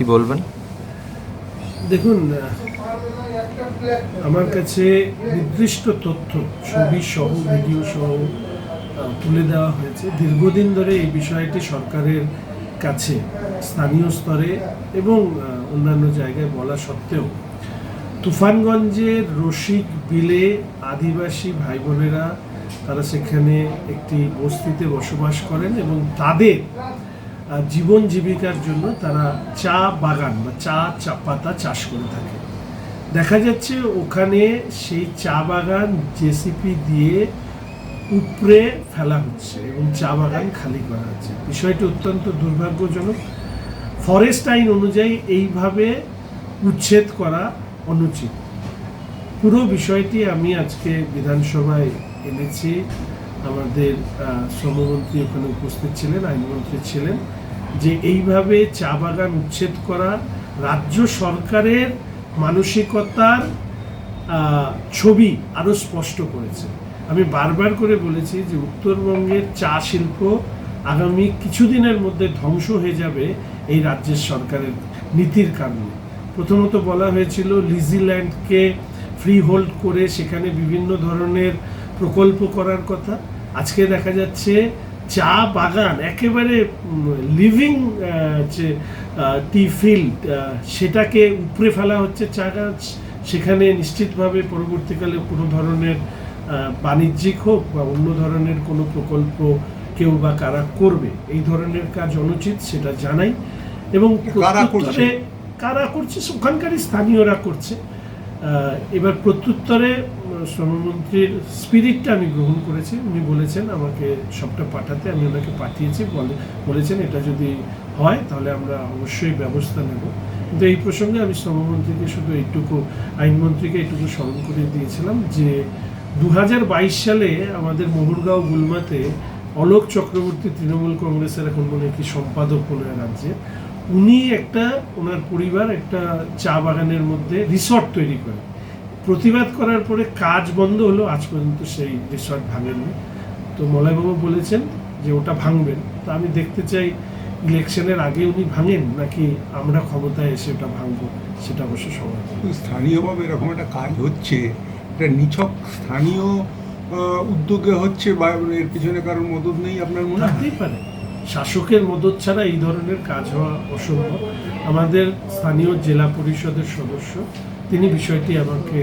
কি বলবেন? দেখুন আমার কাছে নির্দিষ্ট তথ্য, ছবি সহ, ভিডিও সহ তুলে দেওয়া হয়েছে। দীর্ঘদিন ধরে এই বিষয়টি সরকারের কাছে, স্থানীয় স্তরে এবং অন্যান্য জায়গায় বলা সত্ত্বেও। তুফানগঞ্জের রসিক বিলে আদিবাসী ভাই বোনেরা তারা সেখানে একটি বস্তিতে বসবাস করেন এবং তাদের জীবন জীবিকার জন্য তারা চা বাগান বা চা চা পাতা চাষ করে থাকে। দেখা যাচ্ছে ওখানে সেই চা বাগান জেসিপি দিয়ে উপরে ফেলা হচ্ছে এবং চা বাগান খালি করা হচ্ছে। বিষয়টি অত্যন্ত দুর্ভাগ্যজনক। ফরেস্ট আইন অনুযায়ী এইভাবে উচ্ছেদ করা অনুচিত। পুরো বিষয়টি আমি আজকে বিধানসভায় এনেছি। আমাদের শ্রমমন্ত্রী ওখানে উপস্থিত ছিলেন, আইনমন্ত্রী ছিলেন, যে এইভাবে চা বাগান উচ্ছেদ করা রাজ্য সরকারের মানসিকতার ছবি আরও স্পষ্ট করেছে। আমি বারবার করে বলেছি যে উত্তরবঙ্গের চা শিল্প আগামী কিছুদিনের মধ্যে ধ্বংস হয়ে যাবে এই রাজ্যের সরকারের নীতির কারণে। প্রথমত বলা হয়েছিল লিজিল্যান্ডকে ফ্রি হোল্ড করে সেখানে বিভিন্ন ধরনের প্রকল্প করার কথা। আজকে দেখা যাচ্ছে চা বাগান একেবারে লিভিং যে টি ফিল্ড সেটাকে উপড়ে ফেলা হচ্ছে চা গাছ। সেখানে নিশ্চিতভাবে পরবর্তীকালে কোনো ধরনের বাণিজ্যিক হোক বা অন্য ধরনের কোনো প্রকল্প কেউ বা কারা করবে। এই ধরনের কাজ অনুচিত সেটা জানাই। এবং কারা করছে? প্রত্যুত্তরে কারা করছে? ওখানকারই স্থানীয়রা করছে। এবার প্রত্যুত্তরে শ্রমমন্ত্রীর স্পিরিটটা আমি গ্রহণ করেছি। উনি বলেছেন, আমাকে সবটা পাঠাতে। আমি ওনাকে পাঠিয়েছি, বলে, বলেছেন, এটা যদি হয়, তাহলে আমরা অবশ্যই ব্যবস্থা নেব। কিন্তু এই প্রসঙ্গে আমি শ্রমমন্ত্রীকে শুধু এইটুকু, আইনমন্ত্রীকে এইটুকু স্মরণ করে দিয়েছিলাম যে দু হাজার বাইশ সালে আমাদের মোহরগাঁও গুলমাতে অলোক চক্রবর্তী তৃণমূল কংগ্রেসের এখন মনে কি সম্পাদক কোনো রাজ্যে। উনি একটা ওনার পরিবার একটা চা বাগানের মধ্যে রিসর্ট তৈরি করে। প্রতিবাদ করার পরে কাজ বন্ধ হলো আজ পর্যন্ত সেই রিসর্ট ভাঙেননি। তো মলয়বাবু বলেছেন যে ওটা ভাঙবেন। তো আমি দেখতে চাই ইলেকশনের আগে উনি ভাঙেন নাকি আমরা ক্ষমতায় এসে ওটা ভাঙবো সেটা অবশ্য সময়। স্থানীয়ভাবে এরকম একটা কাজ হচ্ছে এটা নিছক স্থানীয় উদ্যোগে হচ্ছে বা এর পিছনে কারোর মদত নেই আপনার মনে হতেই পারে। শাসকের মদত ছাড়া এই ধরনের কাজ হওয়া অসম্ভব। আমাদের স্থানীয় জেলা পরিষদের সদস্য, তিনি বিষয়টি আমাকে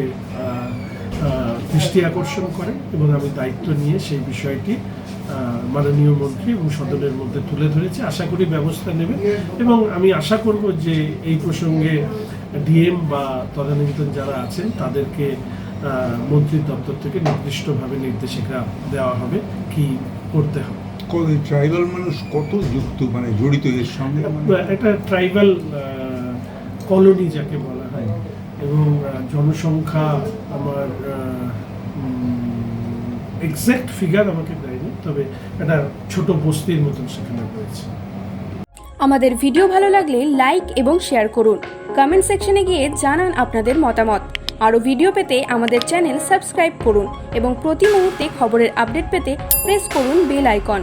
দৃষ্টি আকর্ষণ করেন এবং আমি দায়িত্ব নিয়ে সেই বিষয়টি মাননীয় মন্ত্রী এবং সদনের মধ্যে তুলে ধরেছি। আশা করি ব্যবস্থা নেবে এবং আমি আশা করব যে এই প্রসঙ্গে ডিএম বা তদানীন্তন যারা আছেন, তাদেরকে মন্ত্রীর দপ্তর থেকে নির্দিষ্টভাবে নির্দেশিকা দেওয়া হবে কি করতে হবে। ট্রাইবাল মানুষ কত যুক্ত মানে জড়িত এর সঙ্গে? মানে একটা ট্রাইবাল কলোনি যাকে বলা হয়। এবং জনসংখ্যা আমার এক্স্যাক্ট ফিগার আমাকে দেয়নি তবে একটা ছোট বস্তির মতন সেখানে রয়েছে। আমাদের ভিডিও ভালো লাগলে লাইক এবং শেয়ার করুন। কমেন্ট সেকশনে গিয়ে জানান আপনাদের মতামত। আরও ভিডিও পেতে আমাদের চ্যানেল সাবস্ক্রাইব করুন এবং প্রতি মুহূর্তে খবরের আপডেট পেতে প্রেস করুন বেল আইকন